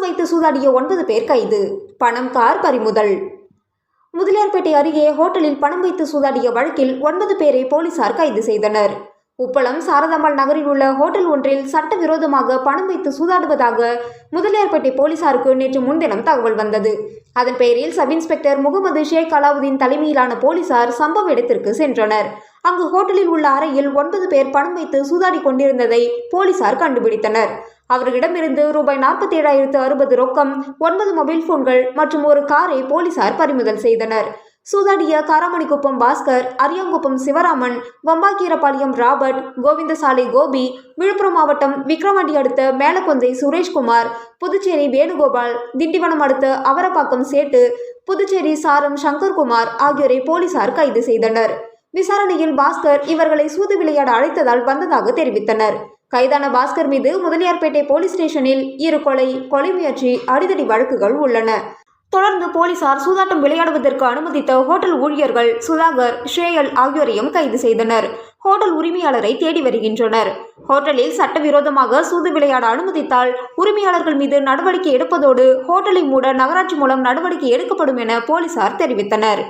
வைத்து சூதாடிய ஒன்பது பேர் கைது. பணம் கார் பறிமுதல். முதலியார்பேட்டை அருகே ஹோட்டலில் பணம் வைத்து சூதாடிய வழக்கில் ஒன்பது பேரை போலீசார் கைது செய்தனர். உப்பளம் சாரதாம்பாள் நகரில் உள்ள ஹோட்டல் ஒன்றில் சட்டவிரோதமாக பணம் வைத்து சூதாடுவதாக முதலியார்பேட்டை போலீசாருக்கு நேற்று முன்தினம் தகவல் வந்தது. அதன் பெயரில் சப் இன்ஸ்பெக்டர் முகமது ஷேக் அலாவுதீன் தலைமையிலான போலீசார் சம்பவ இடத்திற்கு சென்றனர். அங்கு ஹோட்டலில் உள்ள அறையில் ஒன்பது பேர் பணம் வைத்து சூதாடி கொண்டிருந்ததை போலீசார் கண்டுபிடித்தனர். அவர்களிடமிருந்து ரூபாய் நாற்பத்தி ஏழாயிரத்து அறுபது ரொக்கம் ஒன்பது மொபைல் போன்கள் மற்றும் ஒரு காரை போலீசார் பறிமுதல் செய்தனர். சூதாடிய காராமணிக்குப்பம் பாஸ்கர் அரியாங்குப்பம் சிவராமன் வம்பாக்கீரப்பாளையம் ராபர்ட் கோவிந்தசாலை கோபி விழுப்புரம் மாவட்டம் விக்ரவாண்டி அடுத்த மேலக்கொந்தை சுரேஷ்குமார் புதுச்சேரி வேணுகோபால் திண்டிவனம் அடுத்த அவரப்பாக்கம் சேட்டு புதுச்சேரி சாரம் சங்கர்குமார் ஆகியோரை போலீசார் கைது செய்தனர். விசாரணையில் பாஸ்கர் இவர்களை சூது விளையாட அழைத்ததால் வந்ததாக தெரிவித்தனர். கைதான பாஸ்கர் மீது முதலியார்பேட்டை போலீஸ் ஸ்டேஷனில் இரு கொலை கொலை முயற்சி அடிதடி வழக்குகள் உள்ளன. தொடர்ந்து போலீசார் சூதாட்டம் விளையாடுவதற்கு அனுமதித்த ஹோட்டல் ஊழியர்கள் சுதாகர் ஷேயல் ஆகியோரையும் கைது செய்தனர். ஹோட்டல் உரிமையாளரை தேடி வருகின்றனர். ஹோட்டலில் சட்டவிரோதமாக சூது விளையாட அனுமதித்தால் உரிமையாளர்கள் மீது நடவடிக்கை எடுப்பதோடு ஹோட்டலை மூட நகராட்சி மூலம் நடவடிக்கை எடுக்கப்படும் என போலீசார் தெரிவித்தனர்.